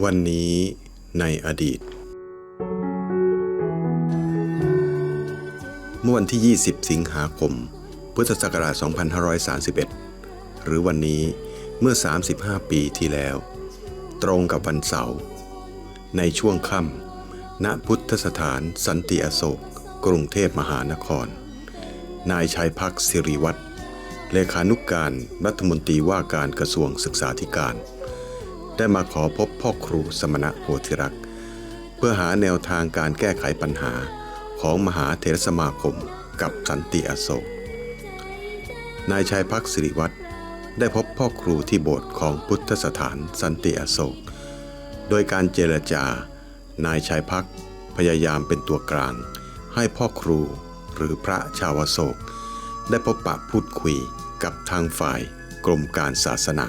วันนี้ในอดีต เมื่อวันที่ 20 สิงหาคม พุทธศักราช 2531 หรือวันนี้เมื่อ 35 ปีที่แล้ว ตรงกับวันเสาร์ในช่วงค่ำณพุทธสถานสันติอโศก กรุงเทพมหานคร นายชัยพักสิริวัตรเลขานุกการรัฐมนตรีว่าการกระทรวงศึกษาธิการ ได้มาขอพบพ่อครูสมณะโพธิรักษ์ เพื่อหาแนวทางการแก้ไขปัญหาของมหาเถรสมาคมกับสันติอโศก นายชัยพักสิริวัตรได้พบพ่อครูที่โบสถ์ของพุทธสถานสันติอโศก โดยการเจรจา นายชัยพักพยายามเป็นตัวกลาง ให้พ่อครูหรือพระชาวโศก ได้พบปะพูดคุยกับทางฝ่ายกรมการศาสนา